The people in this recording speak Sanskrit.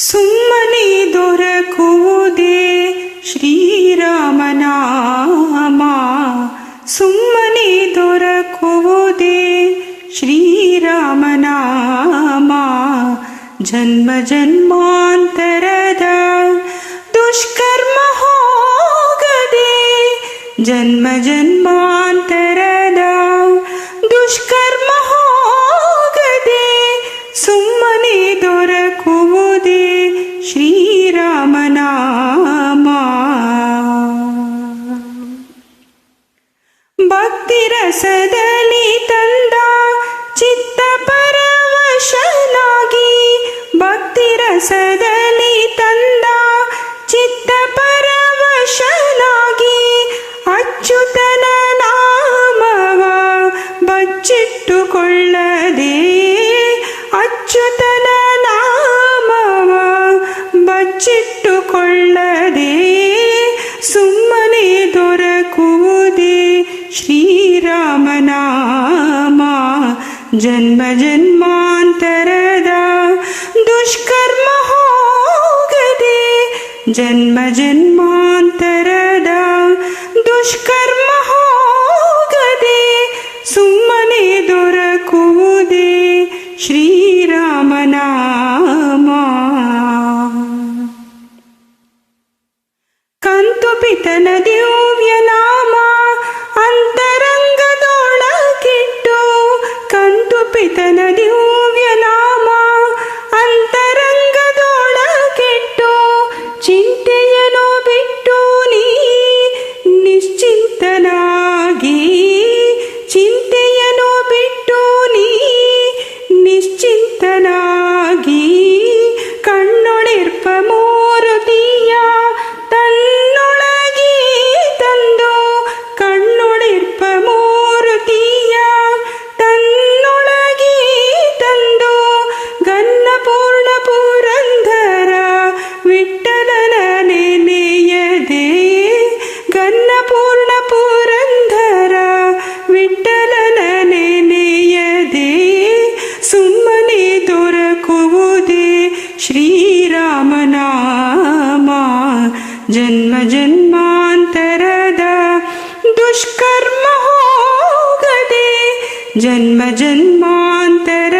ಸುಮ್ಮನೆ ದೊರಕುವುದೇ ಶ್ರೀರಾಮನಾಮ ಸುಮ್ಮನೆ ದೊರಕುವುದೇ ಶ್ರೀರಾಮನಾಮ ಜನ್ಮ ಜನ್ಮಾಂತರದ ದುಷ್ಕರ್ಮ ಹೋಗದೆ ಜನ್ಮ ಜನ್ಮಾಂತರದ ತಿರಸದಲ್ಲಿ ತಂದ ಚಿತ್ತ ಪರವಶನಾಗಿ ಭಕ್ತಿರಸದ नामा जन्म जन्मांतर दुष्कर्म हो गए जन्म जन्मांतर दुष्कर्म हो गए सुमने दे श्री राम नामा कंतु पितन दिव्य नाम Neden ಸುಮ್ಮನೆ ದೊರಕುವುದೇ ಶ್ರೀರಾಮನಾಮ ಜನ್ಮ ಜನ್ಮಾಂತರದ ದುಷ್ಕರ್ಮ ಹೋಗದೆ ಜನ್ಮ ಜನ್ಮಾಂತರದ